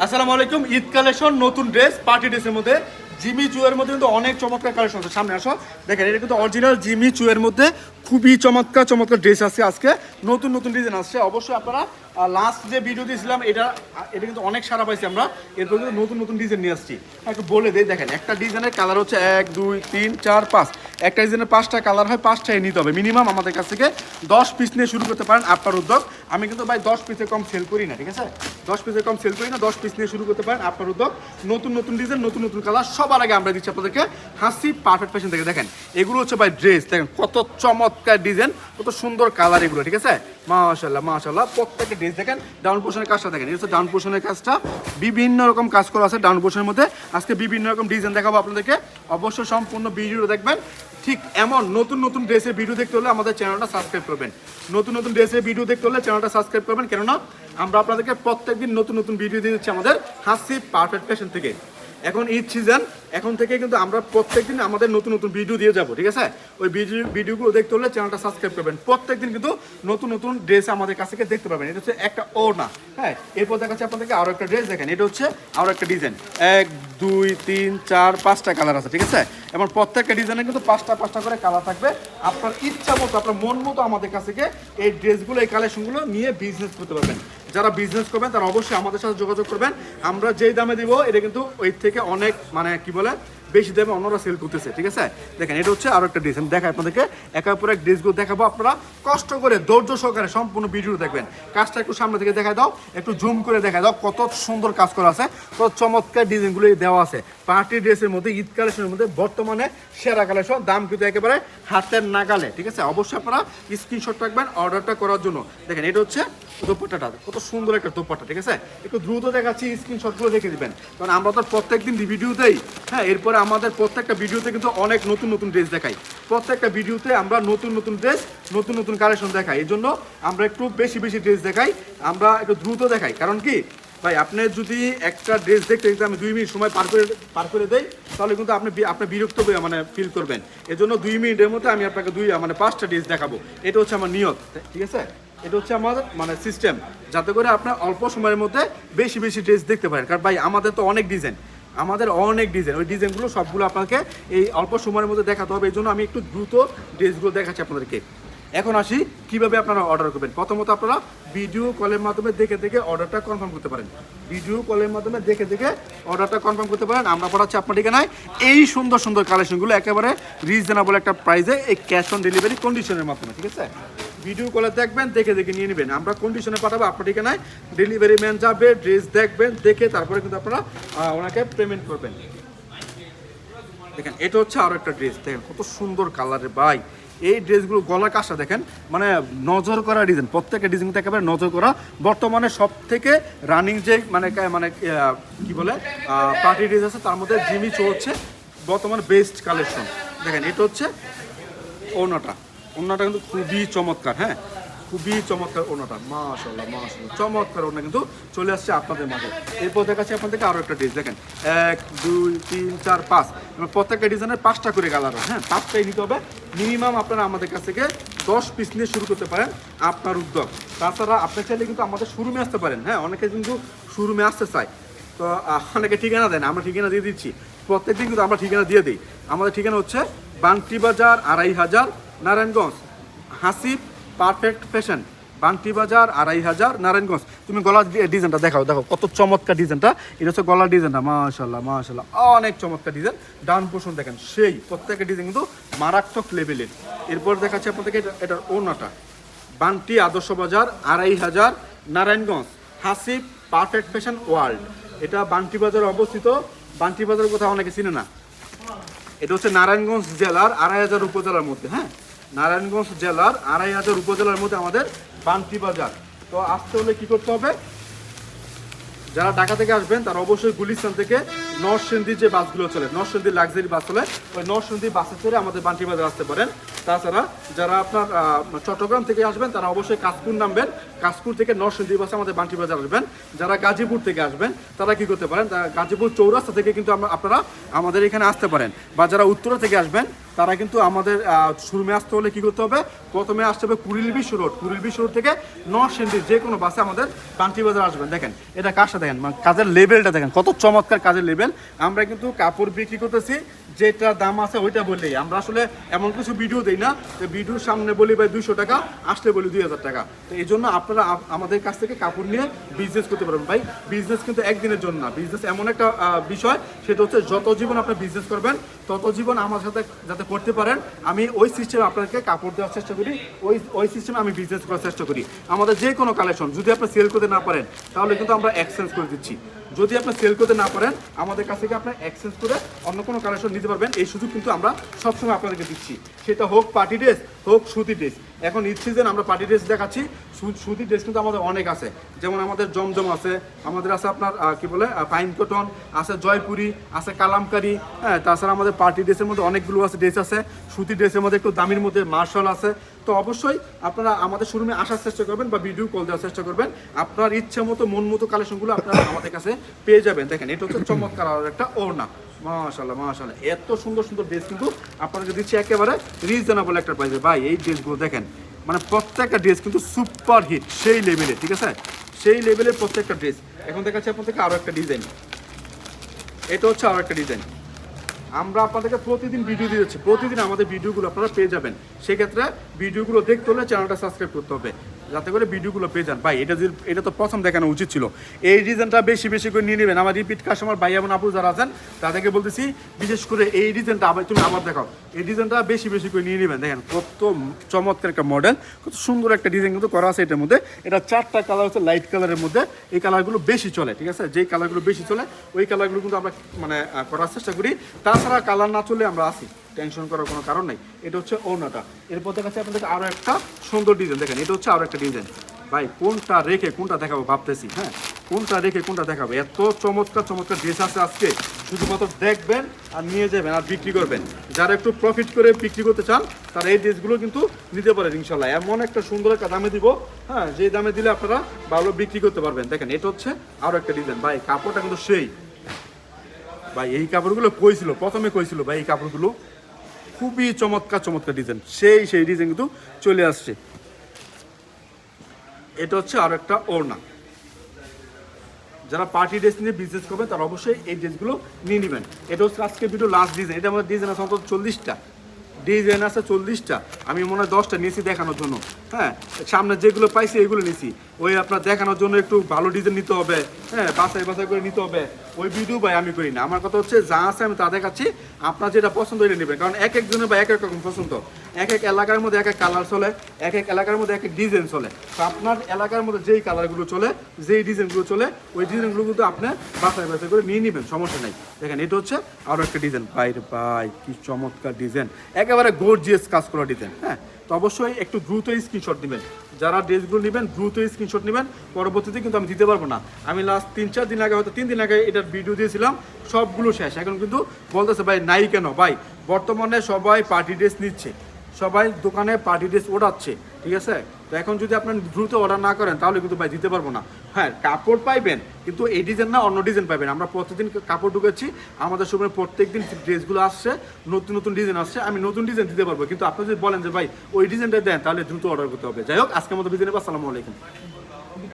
আসসালামু আলাইকুম, ঈদ কালেকশন, নতুন ড্রেস পার্টি ড্রেসের মধ্যে। জিমি চুয়ের মধ্যে কিন্তু অনেক চমৎকার কালেকশন আছে। সামনে আসো। দেখেন, এটা কিন্তু অরিজিনাল জিমি চুয়ের মধ্যে খুবই চমৎকার চমৎকার ড্রেস আছে আজকে। নতুন নতুন ডিজাইন আসছে। অবশ্যই আপনারা লাস্ট যে ভিডিও দিয়েছিলাম, এটা এটা কিন্তু অনেক সারা পাইছি আমরা। এরপর কিন্তু নতুন নতুন ডিজাইন নিয়ে আসছি। একটু বলে দিই, দেখেন, একটা ডিজাইনের কালার হচ্ছে এক, দুই, তিন, চার, পাঁচ। একটা ডিজাইনের পাঁচটা কালার হয়, পাঁচটাই নিতে হবে। মিনিমাম আমাদের কাছ থেকে দশ পিস নিয়ে শুরু করতে পারেন আপনার উদ্যোগ। আমি কিন্তু ভাই দশ পিসে কম সেল করি না, ঠিক আছে? দশ পিসে কম সেল করি না, দশ পিস নিয়ে শুরু করতে পারেন আপনার উদ্যোগ। নতুন নতুন ডিজাইন নতুন নতুন কালার সবার আগে আমরা দিচ্ছি আপনাদেরকে হাসি পারফেক্ট ফ্যাশন থেকে। দেখেন, এগুলো হচ্ছে ভাই ড্রেস দেখেন, কত চমৎকার ডিজাইন কত সুন্দর কালার এগুলো, ঠিক আছে? মাশাল্লাহ মাশাল্লাহ প্রত্যেকটা ড্রেস দেখেন ডাউন পোর্শনের কাজটা দেখেন। এটা ডাউন পোর্শনের কাজটা। বিভিন্ন রকম কাজ করা আছে ডাউন পোর্শনের মধ্যে। আজকে বিভিন্ন রকম ডিজাইন দেখাবো আপনাদেরকে। অবশ্যই সম্পূর্ণ ভিডিও দেখবেন। ঠিক এমন নতুন নতুন ড্রেসের ভিডিও দেখতে হলে আমাদের চ্যানেলটা সাবস্ক্রাইব করবেন। নতুন নতুন ড্রেসের ভিডিও দেখতে হলে চ্যানেলটা সাবস্ক্রাইব করবেন। কেননা, আমরা আপনাদেরকে প্রত্যেকদিন নতুন নতুন ভিডিও দিয়ে দিচ্ছি আমাদের হাসি পারফেক্ট ফ্যাশন থেকে। এখন ঈদ সিজন এখন থেকে কিন্তু আমরা প্রত্যেক দিন আমাদের নতুন নতুন ভিডিও দিয়ে যাব, ঠিক আছে? ওই ভিডিও ভিডিওগুলো দেখতে হলে চ্যানেলটা সাবস্ক্রাইব করবেন। প্রত্যেকদিন কিন্তু নতুন নতুন ড্রেস আমাদের কাছ থেকে দেখতে পাবেন। এটা হচ্ছে একটা ওড়না হ্যাঁ? এরপর দেখাচ্ছে আপনাদেরকে আরও একটা ড্রেস দেখেন। এটা হচ্ছে আরও একটা ডিজাইন এক, দুই, তিন, চার, পাঁচটা কালার আছে, ঠিক আছে? এবং প্রত্যেকটা ডিজাইনে কিন্তু পাঁচটা পাঁচটা করে কালার থাকবে। আপনার ইচ্ছা মতো, আপনার মন মতো আমাদের কাছ থেকে এই ড্রেসগুলো এই কালেকশনগুলো নিয়ে বিজনেস করতে পারবেন। যারা বিজনেস করবেন, তারা অবশ্যই আমাদের সাথে যোগাযোগ করবেন। আমরা যেই দামে দিব, এটা কিন্তু ওই থেকে অনেক মানে কি বলে বেশি দামে অন্যরা সেল করতেছে, ঠিক আছে? দেখেন, এটা হচ্ছে আরও একটা ড্রেস আমি দেখাই আপনাদেরকে, একের পর এক ড্রেসগুলো দেখাবো আপনারা। কষ্ট করে, ধৈর্য সহকারে সম্পূর্ণ ভিডিও দেখবেন। কাজটা একটু সামনে থেকে দেখা দাও, একটু জুম করে দেখা দাও, কত সুন্দর কাজ করা আছে, কত চমৎকার ডিজাইনগুলো দেওয়া আছে। পার্টি ড্রেসের মধ্যে, ঈদ কালেকশনের মধ্যে, বর্তমানে সেরা কালেকশন, দাম কিন্তু একেবারে হাতের নাগালে, ঠিক আছে? অবশ্যই আপনারা স্ক্রিনশট রাখবেন অর্ডারটা করার জন্য। দেখেন, এটা হচ্ছে দোপাট্টাটা, কত সুন্দর একটা দোপাট্টা, ঠিক আছে? একটু দ্রুত দেখাচ্ছি স্ক্রিনশটগুলো দেখে দিবেন। কারণ আমরা তো প্রত্যেকদিন ভিডিওতেই হ্যাঁ? এরপরে আমাদের প্রত্যেকটা ভিডিওতে কিন্তু অনেক নতুন নতুন ড্রেস দেখাই। প্রত্যেকটা ভিডিওতে আমরা নতুন নতুন ড্রেস নতুন নতুন কালেকশন দেখাই। এই জন্য আমরা একটু বেশি বেশি ড্রেস দেখাই, আমরা একটু দ্রুত দেখাই। কারণ কি? ভাই, আপনি যদি একটা ড্রেস দেখতে দেখতে আমি দুই মিনিট সময় পার করে পার করে দেই, তাহলে কিন্তু আপনি আপনি বিরক্ত মানে ফিল করবেন। এজন্য দুই মিনিটের মধ্যে আমি আপনাকে দুই মানে পাঁচটা ড্রেস দেখাবো। এটা হচ্ছে আমার নিয়ত, ঠিক আছে? এটা হচ্ছে আমাদের মানে সিস্টেম যাতে করে আপনার অল্প সময়ের মধ্যে বেশি বেশি ড্রেস দেখতে পারেন। কারণ ভাই, আমাদের তো অনেক ডিজাইন আমাদের অনেক ডিজাইন ওই ডিজাইনগুলো সবগুলো আপনাকে এই অল্প সময়ের মধ্যে দেখাতে হবে। এই জন্য আমি একটু দ্রুত ড্রেসগুলো দেখাচ্ছি আপনাদেরকে। এখন আসি, কীভাবে আপনারা অর্ডার করবেন? প্রথমত আপনারা ভিডিও কলের মাধ্যমে দেখে দেখে অর্ডারটা কনফার্ম করতে পারেন। ভিডিও কলের মাধ্যমে দেখে দেখে অর্ডারটা কনফার্ম করতে পারেন। আমরা পড়াচ্ছি আপনার ঠিকানায়। এই সুন্দর সুন্দর কালেকশনগুলো একেবারে রিজনেবল একটা প্রাইসে এই ক্যাশ অন ডেলিভারি কন্ডিশনের মাধ্যমে, ঠিক আছে? ভিডিও কলে দেখবেন, দেখে দেখে নিয়ে নেবেন। আমরা কন্ডিশনে পাঠাবো, আপনার ঠিকানায় ডেলিভারি ম্যান যাবে ড্রেস দেখবেন, দেখে তারপরে কিন্তু আপনারা ওনাকে পেমেন্ট করবেন। দেখেন, এটা হচ্ছে আরও একটা ড্রেস দেখেন, কত সুন্দর কালারের ভাই। এই ড্রেসগুলো গলার কাজটা দেখেন মানে নজর করা ডিজাইন প্রত্যেকটা ডিজাইন থেকে একেবারে নজর করা। বর্তমানে সব থেকে রানিং যে মানে মানে কি বলে পার্টি ড্রেস আছে, তার মধ্যে জিমি চলছে। বর্তমানে বেস্ট কালেকশন দেখেন, এটা হচ্ছে ওনাটা ওনাটা কিন্তু খুবই চমৎকার হ্যাঁ? খুবই চমৎকার ওনাটা মাশাল্লাহ মাশাল্লাহ চমৎকার ওনা কিন্তু চলে আসছে আপনাদের মাঝে। এরপর দেখাচ্ছি আপনাদেরকে আরও একটা ড্রেস দেখেন। এক, দুই, তিন, চার, পাঁচ। প্রত্যেকটা ডিজাইনের পাঁচটা করে কালার হয় পাঁচটাই নিতে হবে। মিনিমাম আপনারা আমাদের কাছ থেকে দশ পিস নিয়ে শুরু করতে পারেন আপনার উদ্যোগ। তাছাড়া আপনি চাইলে কিন্তু আমাদের শোরুমে আসতে পারেন হ্যাঁ? অনেকে কিন্তু শোরুমে আসতে চায়। তো অনেকে ঠিকানা দেন আমরা ঠিকানা দিয়ে দিচ্ছি। প্রত্যেকদিন কিন্তু আমরা ঠিকানা দিয়ে দিই। আমাদের ঠিকানা হচ্ছে Bunty Bazar Araihazar Narayanganj. Hasib perfect fashion Bonti Bazar, Araihazar, Narayanganj. তুমি গলার ডিজাইনটা দেখাও, দেখো, কত চমৎকার ডিজাইনটা। এটা হচ্ছে গলার ডিজাইনটা, মাশাল্লাহ মাশাল্লাহ। অনেক চমৎকার ডিজাইন। ডান পোষণ দেখেন, সেই প্রত্যেকটা ডিজাইন কিন্তু মারাত্মক লেভেলের এরপর দেখাচ্ছি আপনাদেরকে এটা- এটার ওনাটা Bunty Adarsha Bazar, Araihazar, Narayanganj. Hasib perfect fashion world এটা বান্টি বাজারে অবস্থিত। বান্টি বাজার কোথাও অনেকে চিনে না। এটা হচ্ছে নারায়ণগঞ্জ জেলার আড়াই হাজার উপজেলার মধ্যে হ্যাঁ? নারায়ণগঞ্জ জেলার আড়াই হাজার উপজেলার মধ্যে আমাদের বান্টি বাজার। তো আসতে হলে কি করতে হবে? যারা ঢাকা থেকে আসবেন, তারা অবশ্যই গুলিস্তান থেকে নরসিংদী যে বাসগুলো চলে, নরসিংদী লাক্সারি বাস চলে, ওই নরসিংদী বাসে চড়ে আমাদের বান্টি বাজার আসতে পারেন। তাছাড়া যারা আপনার চট্টগ্রাম থেকে আসবেন, তারা অবশ্যই কাশপুর নামবেন। কাশপুর থেকে নরসিংদী বাসে আমাদের বান্টি বাজার আসবেন। যারা গাজীপুর থেকে আসবেন, তারা কি করতে পারেন? গাজীপুর চৌরাস্তা থেকে কিন্তু আপনারা আমাদের এখানে আসতে পারেন। বা যারা উত্তরা থেকে আসবেন তারা কিন্তু আমাদের শোরুমে আসতে হলে কি করতে হবে? প্রথমে আসতে হবে কুড়িল বিশ্ব রোড। কুড়িল বিশ্ব রোড থেকে নর্থ সেন্টি যে কোনো বাসে আমাদের পান্টি বাজার আসবেন। দেখেন, এটা কাজটা দেখেন? মানে কাজের লেভেলটা দেখেন, কত চমৎকার কাজের লেভেল। আমরা কিন্তু কাপড় বিক্রি করতেছি, যেটা দাম আছে ওইটা বললেই। আমরা আসলে এমন কিছু ভিডিও দিই না, যে ভিডিওর সামনে বলি ভাই দুইশো টাকা, আসলে বলি দুই হাজার টাকা। তো এই জন্য আপনারা আমাদের কাছ থেকে কাপড় নিয়ে বিজনেস করতে পারবেন। ভাই বিজনেস কিন্তু একদিনের জন্য না। বিজনেস এমন একটা বিষয়, সেটা হচ্ছে যত জীবন আপনি বিজনেস করবেন তত জীবন আমার সাথে যাতে করতে পারেন, আমি ওই সিস্টেমে আপনাকে কাপড় দেওয়ার চেষ্টা করি, ওই ওই সিস্টেমে আমি বিজনেস করার চেষ্টা করি। আমাদের যে কোনো কালেকশন যদি আপনি সেল করতে না পারেন, তাহলে কিন্তু আমরা এক্সচেঞ্জ করে দিচ্ছি। যদি আপনি সেল করতে না পারেন, আমাদের কাছ থেকে আপনি এক্সচেঞ্জ করে অন্য কোনো কালেকশন নিতে পারবেন। এই সুযোগ কিন্তু আমরা সবসময় আপনাদেরকে দিচ্ছি। সেটা হোক পার্টি ড্রেস হোক সুতি ড্রেস এখন ঈদ সিজন আমরা পার্টি ড্রেস দেখাচ্ছি। সুতি ড্রেস কিন্তু আমাদের অনেক আছে। যেমন আমাদের জমজম আছে, আমাদের আছে আপনার কি বলে পাইন কটন আছে জয়পুরি, আছে কালামকারি হ্যাঁ তাছাড়া আমাদের পার্টি ড্রেসের মধ্যে অনেকগুলো আছে ড্রেস আছে। সুতি ড্রেসের মধ্যে একটু দামির মধ্যে মার্শাল আছে। তো অবশ্যই আপনারা আমাদের শোরুমে আসার চেষ্টা করবেন বা ভিডিও কল দেওয়ার চেষ্টা করবেন। আপনার ইচ্ছে মতো, মন মতো কালেকশনগুলো আপনারা আমাদের কাছে পেয়ে যাবেন। দেখেন, এটা হচ্ছে চমৎকার আর একটা ওড়না। মাশাল্লাহ মাশাল্লাহ এত সুন্দর সুন্দর ড্রেস কিন্তু আপনাদেরকে দিচ্ছি একেবারে রিজনেবল একটা প্রাইসে ভাই, এই ড্রেসগুলো দেখেন মানে প্রত্যেকটা ড্রেস কিন্তু সুপার হিট সেই লেভেলে ঠিক আছে? সেই লেভেলের প্রত্যেকটা ড্রেস এখন দেখাচ্ছি আপনাদেরকে আরও একটা ডিজাইন এটা হচ্ছে আরও একটা ডিজাইন আমরা আপনাদেরকে প্রতিদিন ভিডিও দিয়ে যাচ্ছি প্রতিদিন আমাদের ভিডিওগুলো আপনারা পেয়ে যাবেন। সেক্ষেত্রে ভিডিওগুলো দেখতে হলে চ্যানেলটা সাবস্ক্রাইব করতে হবে। যাতে করে ভিডিওগুলো পেয়ে যান। ভাই, এটা এটা তো প্রথম দেখানো উচিত ছিল। এই ডিজাইনটা বেশি বেশি করে নিয়ে নেবেন। আমার রিপিট কাস্টমার ভাই এবং আপু যারা আছেন, তাদেরকে বলতেছি, বিশেষ করে এই ডিজাইনটা আবার, তুমি আবার দেখাও। এই ডিজাইনটা বেশি বেশি করে নিয়ে নেবেন। দেখেন, কত চমৎকার একটা মডেল কত সুন্দর একটা ডিজাইন কিন্তু করা আছে এটার মধ্যে। এটা চারটা কালার হচ্ছে লাইট কালারের মধ্যে। এই কালারগুলো বেশি চলে, ঠিক আছে? যেই কালারগুলো বেশি চলে, ওই কালারগুলো কিন্তু আমরা মানে করার চেষ্টা করি। তাছাড়া কালার না চলে আমরা আসি টেনশন করার কোনো কারণ নেই। এটা হচ্ছে ওনাটা এরপর দেখাচ্ছি আপনাদেরকে আরও একটা সুন্দর ডিজাইন দেখেন, এটা হচ্ছে আরও একটা ডিজাইন ভাই, কোনটা রেখে কোনটা দেখাবো ভাবতেছি হ্যাঁ? কোনটা রেখে কোনটা দেখাবো? এত চমৎকার চমৎকার ড্রেস আছে আজকে। শুধুমাত্র দেখবেন আর নিয়ে যাবেন আর বিক্রি করবেন। যারা একটু প্রফিট করে বিক্রি করতে চান, তারা এই ড্রেসগুলো কিন্তু নিতে পারেন ইনশাল্লাহ এমন একটা সুন্দর একটা দামে দিব হ্যাঁ? যে দামে দিলে আপনারা ভালো বিক্রি করতে পারবেন। দেখেন, এটা হচ্ছে আরও একটা ডিজাইন ভাই, কাপড়টা কিন্তু সেই। ভাই, এই কাপড়গুলো কইছিল প্রথমে কইছিল ভাই এই কাপড়গুলো? খুবই চমৎকার চমৎকার ডিজাইন সেই সেই ডিজাইন কিন্তু চলে আসছে। এটা হচ্ছে আর একটা ওড়না। যারা পার্টি ড্রেস নিয়ে বিজনেস করবেন তারা অবশ্যই এই ড্রেসগুলো নিয়ে নেবেন। এটা হচ্ছে আজকে ভিডিও লাস্ট ডিজাইন এটা আমাদের ডিজাইন আছে অন্তত চল্লিশটা। ডিজাইন আছে চল্লিশটা। আমি মনে হয় দশটা নিয়েছি দেখানোর জন্য। হ্যাঁ সামনে যেগুলো পাইছি এগুলো নিয়েছি। ওই আপনার দেখানোর জন্য একটু ভালো ডিজাইন নিতে হবে। হ্যাঁ বাছাই বাছাই করে নিতে হবে। ওই ভিডিও ভাই আমি করি না। আমার কথা হচ্ছে, যা আছে আমি তা দেখাচ্ছি। আপনার যেটা পছন্দ এটা নেবেন। কারণ এক একজনের বা এক এক রকম পছন্দ। এক এক এলাকার মধ্যে এক এক কালার চলে, এক এক এলাকার মধ্যে এক এক ডিজাইন চলে। তো আপনার এলাকার মধ্যে যেই কালারগুলো চলে, যেই ডিজাইনগুলো চলে, ওই ডিজাইনগুলো কিন্তু আপনি বাছাই বাছাই করে নিয়ে নেবেন, সমস্যা নেই। দেখেন, এটা হচ্ছে আরও একটা ডিজাইন ভাই বাই কি চমৎকার ডিজাইন একেবারে গর্জিয়াস কাজ করা ডিজাইন হ্যাঁ? তো অবশ্যই একটু দ্রুত স্ক্রিনশট নেবেন। যারা ড্রেসগুলো নেবেন, দ্রুত স্ক্রিনশট নেবেন। পরবর্তীতে কিন্তু আমি দিতে পারব না। আমি লাস্ট তিন, চার দিন আগে হয়তো, তিন দিন আগে এটার ভিডিও দিয়েছিলাম, সবগুলো শেষ। এখন কিন্তু বলতেছে, ভাই, নাই কেন? ভাই, বর্তমানে সবাই পার্টি ড্রেস নিচ্ছে। সবাই দোকানে পার্টি ড্রেস ওঠাচ্ছে ঠিক আছে? তো এখন যদি আপনার দ্রুত অর্ডার না করেন, তাহলে কিন্তু ভাই দিতে পারব না। হ্যাঁ কাপড় পাইবেন, কিন্তু এই ডিজাইন না, অন্য ডিজাইন পাইবেন। আমরা প্রতিদিন কাপড় ঢুকেছি, আমাদের সময় প্রত্যেক দিন ড্রেসগুলো আসছে, নতুন নতুন ডিজাইন আসছে, আমি নতুন ডিজাইন দিতে পারব। কিন্তু আপনি যদি বলেন যে, ভাই, ওই ডিজাইনটা দেন, তাহলে দ্রুত অর্ডার করতে হবে। যাই হোক, আজকের মতো বিজনেস আসসালামু আলাইকুম।